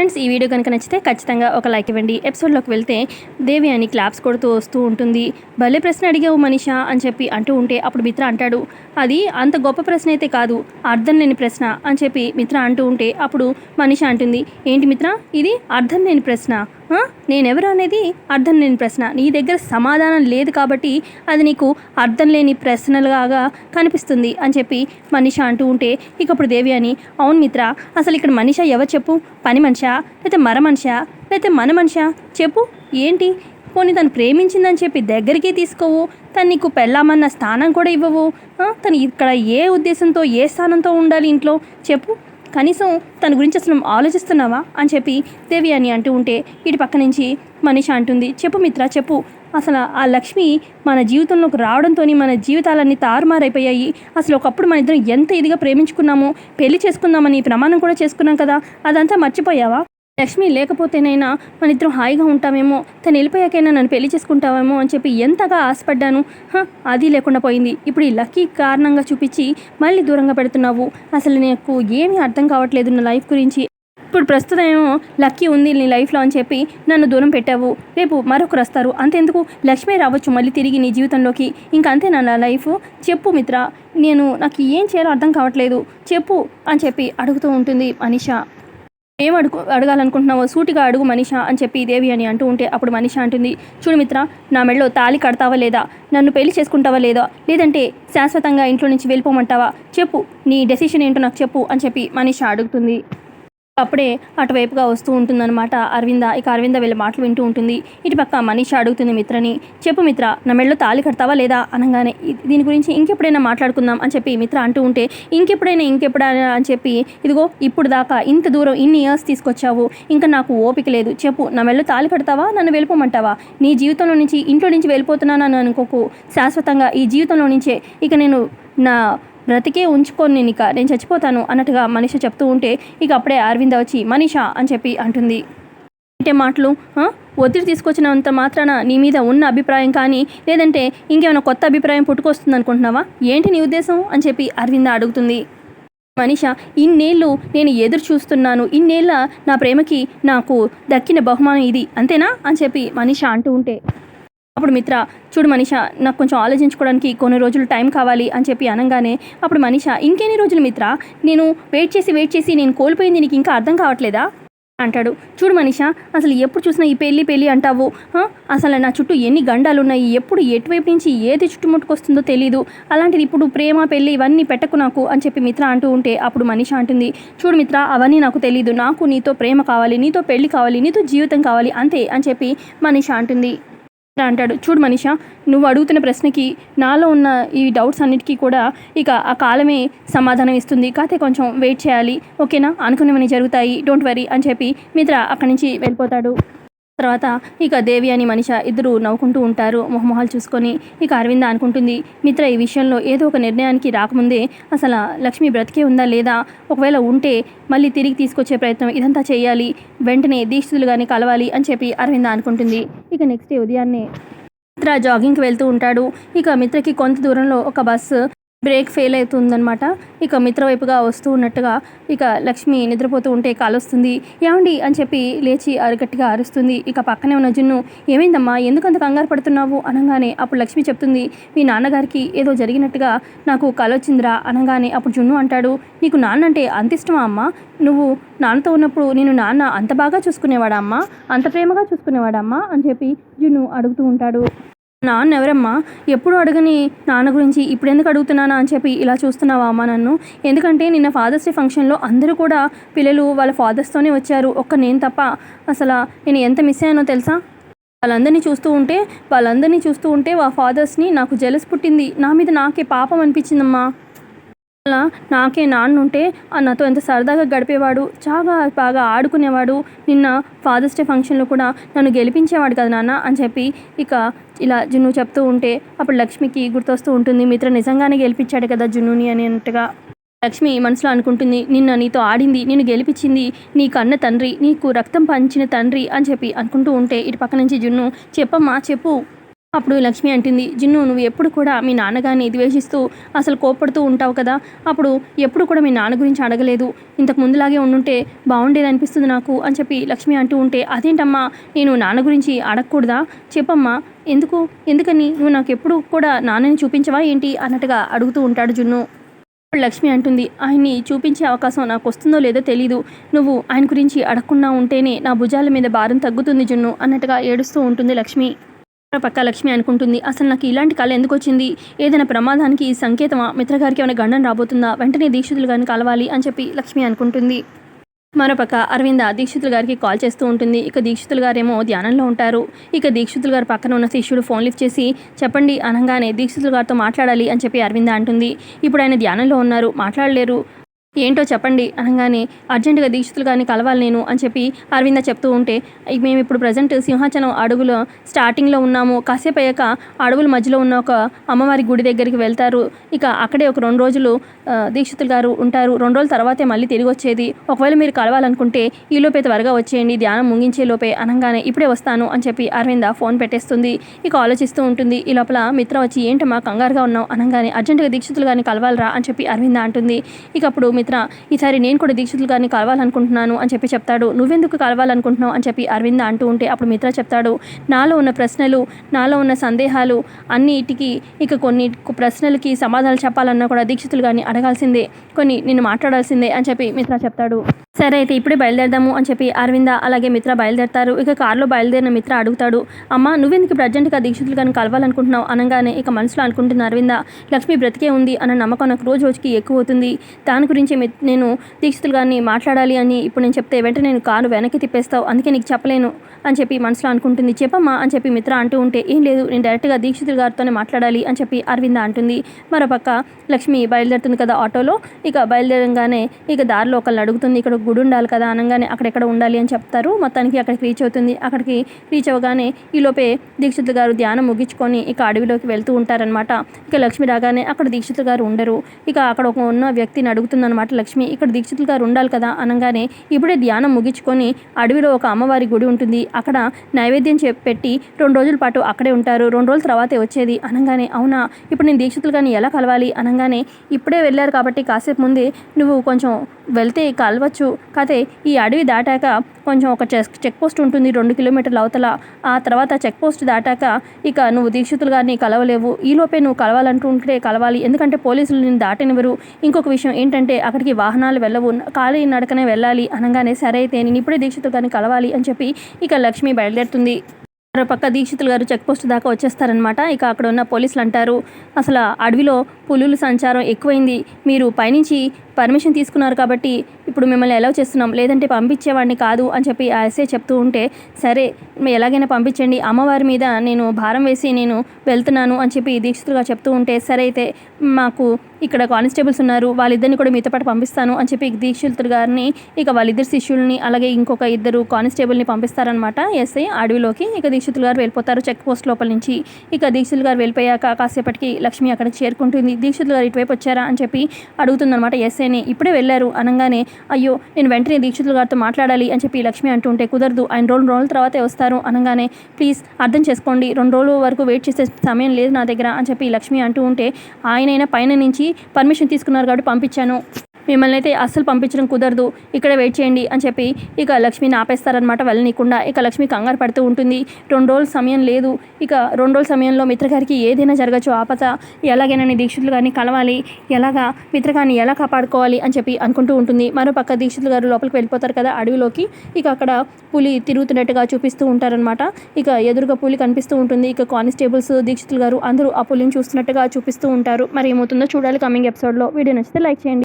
Friends ఈ video కనుక నచ్చితే ఖచ్చితంగా ఒక లైక్ ఇవ్వండి. ఎపిసోడ్లోకి వెళ్తే దేవి అని క్లాప్స్ కొడుతూ వస్తూ ఉంటుంది. భలే ప్రశ్న అడిగావు మనిషా అని చెప్పి అంటూ ఉంటే అప్పుడు మిత్ర అంటాడు అది అంత గొప్ప ప్రశ్న అయితే కాదు అర్థం లేని ప్రశ్న అని చెప్పి మిత్ర అంటూ ఉంటే అప్పుడు మనిష అంటుంది ఏంటి మిత్ర? ఇది అర్థం లేని ప్రశ్న నేనెవరు అనేది అర్థం లేని ప్రశ్న. నీ దగ్గర సమాధానం లేదు కాబట్టి అది నీకు అర్థం లేని ప్రశ్నలుగా కనిపిస్తుంది అని చెప్పి మనిష అంటూ ఉంటే ఇకప్పుడు దేవి అని అవును మిత్ర అసలు ఇక్కడ మనిష ఎవరు చెప్పు? పని మనిషా? లేకపోతే మర మనిషా? లేకపోతే మన మనిషా? చెప్పు ఏంటి? పోనీ తను ప్రేమించిందని చెప్పి దగ్గరికి తీసుకోవు? తను నీకు పెళ్ళామన్న స్థానం కూడా ఇవ్వవు? తను ఇక్కడ ఏ ఉద్దేశంతో ఏ స్థానంతో ఉండాలి ఇంట్లో? చెప్పు. కనీసం తన గురించి అసలు ఆలోచిస్తున్నావా అని చెప్పి దేవి అని అంటూ ఉంటే ఇటు పక్క నుంచి మనిష అంటుంది చెప్పు మిత్ర చెప్పు. అసలు ఆ లక్ష్మి మన జీవితంలోకి రావడంతో మన జీవితాలన్నీ తారుమారైపోయాయి. అసలు ఒకప్పుడు మన ఇద్దరం ఎంత ఇదిగా ప్రేమించుకున్నామో పెళ్ళి చేసుకుందామని ప్రమాణం కూడా చేసుకున్నాం కదా. అదంతా మర్చిపోయావా? లక్ష్మి లేకపోతేనైనా మన ఇద్దరం హాయిగా ఉంటామేమో తను వెళ్ళిపోయాకైనా నన్ను పెళ్ళి చేసుకుంటావేమో అని చెప్పి ఎంతగా ఆశపడ్డాను. అది లేకుండా పోయింది. ఇప్పుడు ఈ లక్కీ కారణంగా చూపించి మళ్ళీ దూరంగా పెడుతున్నావు. అసలు నాకు ఏమీ అర్థం కావట్లేదు నా లైఫ్ గురించి. ఇప్పుడు ప్రస్తుతం ఏమో లక్కీ ఉంది నీ లైఫ్లో అని చెప్పి నన్ను దూరం పెట్టావు. రేపు మరొకరు వస్తారు. అంతెందుకు? లక్ష్మి రావచ్చు మళ్ళీ తిరిగి నీ జీవితంలోకి. ఇంకా నా లైఫ్. చెప్పు మిత్ర నేను నాకు ఏం చేయాలో అర్థం కావట్లేదు. చెప్పు అని చెప్పి అడుగుతూ ఉంటుంది అనిష. ఏం అడుగు అడగాలనుకుంటున్నావో సూటిగా అడుగు మనిష అని చెప్పి దేవి అని అంటూ ఉంటే అప్పుడు మనిష అంటుంది చూడు మిత్ర నా మెడలో తాళి కడతావా లేదా? నన్ను పెళ్ళి చేసుకుంటావా లేదా? లేదంటే శాశ్వతంగా ఇంట్లో నుంచి వెళ్ళిపోమంటావా? చెప్పు నీ డెసిషన్ ఏంటో నాకు చెప్పు అని చెప్పి మనిష అడుగుతుంది. అప్పుడే అటువైపుగా వస్తూ ఉంటుందన్నమాట. అరవింద ఇక అరవింద వీళ్ళ మాటలు వింటూ ఉంటుంది. ఇటుపక్క మనీష అడుగుతుంది మిత్రని చెప్పు మిత్ర నా మెడలో తాళి కడతావా లేదా? అనగానే దీని గురించి ఇంకెప్పుడైనా మాట్లాడుకుందాం అని చెప్పి మిత్ర అంటూ ఉంటే ఇంకెప్పుడైనా ఇంకెప్పుడైనా అని చెప్పి ఇదిగో ఇప్పుడు దాకా ఇంత దూరం ఇన్ని ఇయర్స్ తీసుకొచ్చావు. ఇంకా నాకు ఓపిక లేదు. చెప్పు నా మెడలో తాళి కడతావా? నన్ను వెళ్ళిపోమంటావా? నీ జీవితంలో నుంచి ఇంట్లో నుంచి వెళ్ళిపోతున్నానని అనుకోకు. శాశ్వతంగా ఈ జీవితంలో నుంచే ఇక నేను నా బ్రతికే ఉంచుకొని నేను ఇక నేను చచ్చిపోతాను అన్నట్టుగా మనిష చెప్తూ ఉంటే ఇక అప్పుడే అరవింద వచ్చి మనీష అని చెప్పి అంటుంది. అంటే మాటలు? ఒత్తిడి తీసుకొచ్చినంత మాత్రాన నీ మీద ఉన్న అభిప్రాయం కానీ లేదంటే ఇంకేమైనా కొత్త అభిప్రాయం పుట్టుకొస్తుంది అనుకుంటున్నావా ఏంటి నీ ఉద్దేశం? అని చెప్పి అరవింద అడుగుతుంది. మనిష ఇన్నేళ్ళు నేను ఎదురు చూస్తున్నాను. ఇన్నేళ్ళ నా ప్రేమకి నాకు దక్కిన బహుమానం ఇది. అంతేనా? అని చెప్పి మనిష అంటూ ఉంటే. అప్పుడు మిత్ర చూడు మనిష నాకు కొంచెం ఆలోచించుకోవడానికి కొన్ని రోజులు టైం కావాలి అని చెప్పి అనగానే అప్పుడు మనిష ఇంకెన్ని రోజులు మిత్ర? నేను వెయిట్ చేసి వెయిట్ చేసి నేను కోల్పోయింది నీకు ఇంకా అర్థం కావట్లేదా? అంటాడు. చూడు మనిష అసలు ఎప్పుడు చూసినా ఈ పెళ్ళి పెళ్ళి అంటావు? అసలు నా చుట్టూ ఎన్ని గండాలు ఉన్నాయి ఎప్పుడు ఎటువైపు నుంచి ఏది చుట్టుముట్టుకొస్తుందో తెలియదు అలాంటిది ఇప్పుడు ప్రేమ పెళ్ళి ఇవన్నీ పెట్టకు నాకు అని చెప్పి మిత్ర అంటూ ఉంటే అప్పుడు మనిష అంటుంది. చూడు మిత్ర అవన్నీ నాకు తెలియదు నాకు నీతో ప్రేమ కావాలి నీతో పెళ్ళి కావాలి నీతో జీవితం కావాలి అంతే అని చెప్పి మనిష అంటుంది. అంటాడు. చూడు మనిష నువ్వు అడుగుతున్న ప్రశ్నకి నాలో ఉన్న ఈ డౌట్స్ అన్నిటికీ కూడా ఇక ఆ కాలమే సమాధానం ఇస్తుంది. కాకపోతే కొంచెం వెయిట్ చేయాలి. ఓకేనా? అనుకున్నవన్నీ జరుగుతాయి. డోంట్ వరీ అని చెప్పి మిత్ర అక్కడి నుంచి వెళ్ళిపోతాడు. తర్వాత ఇక దేవి అని మనిష ఇద్దరు నవ్వుకుంటూ ఉంటారు. మొహమొహాలు చూసుకొని ఇక అరవింద అనుకుంటుంది మిత్ర ఈ విషయంలో ఏదో ఒక నిర్ణయానికి రాకముందే అసలు లక్ష్మి బ్రతికే ఉందా లేదా? ఒకవేళ ఉంటే మళ్ళీ తిరిగి తీసుకొచ్చే ప్రయత్నం ఇదంతా చేయాలి వెంటనే దీక్షితులు కానీ కలవాలి అని చెప్పి అరవింద అనుకుంటుంది. ఇక నెక్స్ట్ డే ఉదయాన్నే మిత్ర జాగింగ్కి వెళ్తూ ఉంటాడు. ఇక మిత్రకి కొంత దూరంలో ఒక బస్సు బ్రేక్ ఫెయిల్ అవుతుందనమాట ఇక మిత్ర వైపుగా వస్తూ ఉన్నట్టుగా ఇక లక్ష్మి నిద్రపోతూ ఉంటే కాలొస్తుంది. ఏమండి? అని చెప్పి లేచి అరగట్టిగా అరుస్తుంది. ఇక పక్కనే ఉన్న జున్ను ఏమైందమ్మా? ఎందుకంత కంగారు పడుతున్నావు? అనగానే అప్పుడు లక్ష్మి చెప్తుంది మీ నాన్నగారికి ఏదో జరిగినట్టుగా నాకు కలొచ్చిందిరా అనగానే అప్పుడు జున్ను అంటాడు నీకు నాన్న అంటే అంత ఇష్టమా అమ్మా? నువ్వు నాన్నతో ఉన్నప్పుడు నేను నాన్న అంత బాగా చూసుకునేవాడమ్మా అంత ప్రేమగా చూసుకునేవాడమ్మా అని చెప్పి జున్ను అడుగుతూ ఉంటాడు. నాన్న ఎవరమ్మా? ఎప్పుడు అడగని నాన్న గురించి ఇప్పుడు ఎందుకు అడుగుతున్నానా అని చెప్పి ఇలా చూస్తున్నావా అమ్మా నన్ను? ఎందుకంటే నిన్న ఫాదర్స్ డే ఫంక్షన్లో అందరూ కూడా పిల్లలు వాళ్ళ ఫాదర్స్తోనే వచ్చారు. ఒక్క నేను తప్ప అసలు నేను ఎంత మిస్ అయ్యానో తెలుసా? వాళ్ళందరినీ చూస్తూ ఉంటే వాళ్ళందరినీ చూస్తూ ఉంటే ఆ ఫాదర్స్ని నాకు జలస్ పుట్టింది. నా మీద నాకే పాపం అనిపించిందమ్మా. అలా నాకే నాన్న ఉంటే ఆ నాతో ఎంత సరదాగా గడిపేవాడు చాలా బాగా ఆడుకునేవాడు. నిన్న ఫాదర్స్ డే ఫంక్షన్లో కూడా నన్ను గెలిపించేవాడు కదా నాన్న అని చెప్పి ఇక ఇలా జున్ను చెప్తూ ఉంటే అప్పుడు లక్ష్మికి గుర్తొస్తూ ఉంటుంది మిత్ర నిజంగానే గెలిపించాడు కదా జున్నుని అని అన్నట్టుగా లక్ష్మి మనసులో అనుకుంటుంది నిన్న నీతో ఆడింది నిన్ను గెలిపించింది నీ కన్న తండ్రి నీకు రక్తం పంచిన తండ్రి అని చెప్పి అనుకుంటూ ఉంటే ఇటు పక్క నుంచి జున్ను చెప్పమ్మా చెప్పు. అప్పుడు లక్ష్మి అంటుంది జిన్ను నువ్వు ఎప్పుడు కూడా మీ నాన్నగారిని ద్వేషిస్తూ అసలు కోప్పడుతూ ఉంటావు కదా? అప్పుడు ఎప్పుడు కూడా మీ నాన్న గురించి అడగలేదు. ఇంతకు ముందులాగే ఉండుంటే బాగుండేది అనిపిస్తుంది నాకు అని చెప్పి లక్ష్మి అంటూ ఉంటే అదేంటమ్మా నేను నాన్న గురించి అడగకూడదా? చెప్పమ్మా ఎందుకు? ఎందుకని? నువ్వు నాకు ఎప్పుడు కూడా నాన్నని చూపించవా ఏంటి? అన్నట్టుగా అడుగుతూ ఉంటాడు జున్ను. లక్ష్మి అంటుంది ఆయన్ని చూపించే అవకాశం నాకు వస్తుందో లేదో తెలీదు. నువ్వు ఆయన గురించి అడగకుండా ఉంటేనే నా భుజాల మీద భారం తగ్గుతుంది జున్ను అన్నట్టుగా ఏడుస్తూ ఉంటుంది లక్ష్మి. పక్క లక్ష్మి అనుకుంటుంది. అసలు నాకు ఇలాంటి కళ ఎందుకు వచ్చింది ఏదైనా ప్రమాదానికి ఈ సంకేతమా మిత్రగారికి ఏమైనా గండం రాబోతుందా? వెంటనే దీక్షితులు గారిని కలవాలి అని చెప్పి లక్ష్మి అనుకుంటుంది. మరోపక్క అరవింద దీక్షితులు గారికి కాల్ చేస్తూ ఉంటుంది. ఇక దీక్షితులు గారేమో ధ్యానంలో ఉంటారు. ఇక దీక్షితులు గారు పక్కన ఉన్న శిష్యుడు ఫోన్ లిఫ్ట్ చేసి చెప్పండి అనగానే దీక్షితులు గారితో మాట్లాడాలి అని చెప్పి అరవింద అంటుంది. ఇప్పుడు ఆయన ధ్యానంలో ఉన్నారు. మాట్లాడలేరు. ఏంటో చెప్పండి అనగానే అర్జెంటుగా దీక్షితులు గారిని కలవాలి నేను అని చెప్పి అరవింద చెప్తూ ఉంటే "ఇక మేము ఇప్పుడు ప్రజెంట్ సింహాచలం అడుగులో స్టార్టింగ్లో ఉన్నాము. కాసేపు అయ్యాక అడవుల మధ్యలో ఉన్న ఒక అమ్మవారి గుడి దగ్గరికి వెళ్తారు. ఇక అక్కడే ఒక రెండు రోజులు దీక్షితులు గారు ఉంటారు. రెండు రోజుల తర్వాతే మళ్ళీ తిరిగి వచ్చేది. ఒకవేళ మీరు కలవాలనుకుంటే ఈ లోపే త్వరగా వచ్చేయండి. ధ్యానం ముగించే లోపే అనగానే ఇప్పుడే వస్తాను అని చెప్పి అరవింద ఫోన్ పెట్టేస్తుంది. ఇక ఆలోచిస్తూ ఉంటుంది ఈ లోపల మిత్ర వచ్చి ఏంటమ్మా కంగారుగా ఉన్నావు? అనగానే అర్జెంటుగా దీక్షితులు గారిని కలవాలరా అని చెప్పి అరవింద అంటుంది. ఇక అప్పుడు మిత్ర ఈసారి నేను కూడా దీక్షితులు గారిని కలవాలనుకుంటున్నాను అని చెప్పి చెప్తాడు. నువ్వెందుకు కలవాలనుకుంటున్నావు అని చెప్పి అరవింద అంటూ ఉంటే అప్పుడు మిత్ర చెప్తాడు నాలో ఉన్న ప్రశ్నలు నాలో ఉన్న సందేహాలు అన్నిటికీ ఇక కొన్ని ప్రశ్నలకి సమాధానాలు చెప్పాలన్నా కూడా దీక్షితులు గారిని అడగాల్సిందే కొన్ని నిన్ను మాట్లాడాల్సిందే అని చెప్పి మిత్ర చెప్తాడు. సరే అయితే ఇప్పుడే బయలుదేరదాము అని చెప్పి అరవింద అలాగే మిత్ర బయలుదేరతారు. ఇక కారులో బయలుదేరిన మిత్ర అడుగుతాడు అమ్మ నువ్వెందుకు ఇప్పుడు అర్జెంటుగా దీక్షితులు గారిని కలవాలనుకుంటున్నావు అనగానే ఇక మనసులో అనుకుంటున్న అరవింద లక్ష్మి బ్రతికే ఉంది అన్న నమ్మకం నాకు రోజు రోజుకి ఎక్కువ అవుతుంది. దాని గురించి గురించి నేను దీక్షితులు గారిని మాట్లాడాలి అని ఇప్పుడు నేను చెప్తే వెంటనే నేను కారు వెనక్కి తిప్పేస్తావు. అందుకే నీకు చెప్పలేను అని చెప్పి మనసులో అనుకుంటుంది. చెప్పమ్మా అని చెప్పి మిత్ర అంటూ ఉంటే ఏం లేదు నేను డైరెక్ట్గా దీక్షితులు గారితోనే మాట్లాడాలి అని చెప్పి అరవింద అంటుంది. మరోపక్క లక్ష్మి బయలుదేరుతుంది కదా ఆటోలో. ఇక బయలుదేరంగానే ఇక దారిలో ఒకళ్ళు అడుగుతుంది. ఇక్కడ గుడి ఉండాలి కదా అనగానే అక్కడెక్కడ ఉండాలి అని చెప్తారు. మొత్తానికి అక్కడికి రీచ్ అవుతుంది. అక్కడికి రీచ్ అవ్వగానే ఈలోపే దీక్షితులు గారు ధ్యానం ముగించుకొని ఇక అడవిలోకి వెళ్తూ ఉంటారనమాట ఇక లక్ష్మి రాగానే అక్కడ దీక్షితులు గారు ఉండరు. ఇక అక్కడ ఒక ఉన్న వ్యక్తిని అడుగుతుందన్నమాట. లక్ష్మి ఇక్కడ దీక్షితులు గారు ఉండాలి కదా? అనగానే ఇప్పుడే ధ్యానం ముగించుకొని అడవిలో ఒక అమ్మవారి గుడి ఉంటుంది. అక్కడ నైవేద్యం పెట్టి రెండు రోజుల పాటు అక్కడే ఉంటారు. రెండు రోజుల తర్వాతే వచ్చేది. అనగానే అవునా? ఇప్పుడు నేను దీక్షితులు గారిని ఎలా కలవాలి? అనగానే ఇప్పుడే వెళ్ళారు కాబట్టి కాసేపు ముందే నువ్వు కొంచెం వెళ్తే కలవచ్చు. కాతే ఈ అడవి దాటాక కొంచెం ఒక చెక్ చెక్ పోస్ట్ ఉంటుంది రెండు కిలోమీటర్ల అవతల. ఆ తర్వాత చెక్ పోస్ట్ దాటాక ఇక నువ్వు దీక్షితులు గారిని కలవలేవు. ఈలోపే నువ్వు కలవాలంటుంటే కలవాలి. ఎందుకంటే పోలీసులు నేను దాటనివ్వరు. ఇంకొక విషయం ఏంటంటే అక్కడికి వాహనాలు వెళ్ళవు. ఖాళీ నడకనే వెళ్ళాలి అనగానే సరే అయితే నేను ఇప్పుడే దీక్షితులు గారిని కలవాలి అని చెప్పి ఇక లక్ష్మి బయలుదేరుతుంది. మరోపక్క దీక్షితులు గారు చెక్ పోస్ట్ దాకా వచ్చేస్తారనమాట ఇక అక్కడ ఉన్న పోలీసులు అంటారు అసలు అడవిలో పులుల సంచారం ఎక్కువైంది. మీరు పైనుంచి పర్మిషన్ తీసుకున్నారు కాబట్టి ఇప్పుడు మిమ్మల్ని ఎలా చేస్తున్నాం. లేదంటే పంపించేవాడిని కాదు అని చెప్పి ఆ ఎస్ఏ చెప్తూ ఉంటే సరే ఎలాగైనా పంపించండి. అమ్మవారి మీద నేను భారం వేసి నేను వెళ్తున్నాను అని చెప్పి దీక్షితులుగా చెప్తూ ఉంటే సరే అయితే మాకు ఇక్కడ కానిస్టేబుల్స్ ఉన్నారు. వాళ్ళిద్దరిని కూడా మీతో పాటు పంపిస్తాను అని చెప్పి దీక్షితులు గారిని ఇక వాళ్ళిద్దరు శిష్యుల్ని అలాగే ఇంకొక ఇద్దరు కానిస్టేబుల్ని పంపిస్తారనమాట ఎస్ఐ అడవిలోకి. ఇక దీక్షితులు గారు వెళ్ళిపోతారు చెక్ పోస్ట్ లోపల నుంచి. ఇక దీక్షితులు గారు వెళ్ళిపోయాక కాసేపటికి లక్ష్మి అక్కడికి చేరుకుంటుంది. దీక్షితులు గారు ఇటువైపు వచ్చారా అని చెప్పి అడుగుతుందనమాట ఎస్ఐని. ఇప్పుడే వెళ్ళారు అనగానే అయ్యో నేను వెంటనే దీక్షితులు గారితో మాట్లాడాలి అని చెప్పి లక్ష్మి అంటుంటే కుదరదు. ఆయన రెండు రోజుల తర్వాతే వస్తారు అనగానే ప్లీజ్ అర్థం చేసుకోండి. రెండు రోజుల వరకు వెయిట్ చేసే సమయం లేదు నా దగ్గర అని చెప్పి లక్ష్మి అంటూ ఉంటే ఆయనైనా పైన నుంచి పర్మిషన్ తీసుకున్నారు కాబట్టి పంపించాను. మిమ్మల్ని అయితే అస్సలు పంపించడం కుదరదు. ఇక్కడ వెయిట్ చేయండి అని చెప్పి ఇక లక్ష్మిని ఆపేస్తారనమాట వెళ్ళనీయకుండా. ఇక లక్ష్మి కంగారు పడుతూ ఉంటుంది. రెండు రోజుల సమయం లేదు. ఇక రెండు రోజుల సమయంలో మిత్రగారికి ఏదైనా జరగచ్చు. ఆపత ఎలాగైనా నీ దీక్షితులు గారిని కలవాలి. ఎలాగా మిత్రగారిని ఎలా కాపాడుకోవాలి అని చెప్పి అనుకుంటూ ఉంటుంది. మరో పక్క దీక్షితులు గారు లోపలికి వెళ్ళిపోతారు కదా అడవిలోకి. ఇక అక్కడ పులి తిరుగుతున్నట్టుగా చూపిస్తూ ఉంటారనమాట ఇక ఎదురుగా పులి కనిపిస్తూ ఉంటుంది. ఇక కానిస్టేబుల్స్ దీక్షితులు గారు అందరూ ఆ పులిని చూస్తున్నట్టుగా చూపిస్తూ ఉంటారు. మరి ఏమవుతుందో చూడాలి. కమింగ్ ఎపిసోడ్లో. వీడియో నచ్చితే లైక్ చేయండి.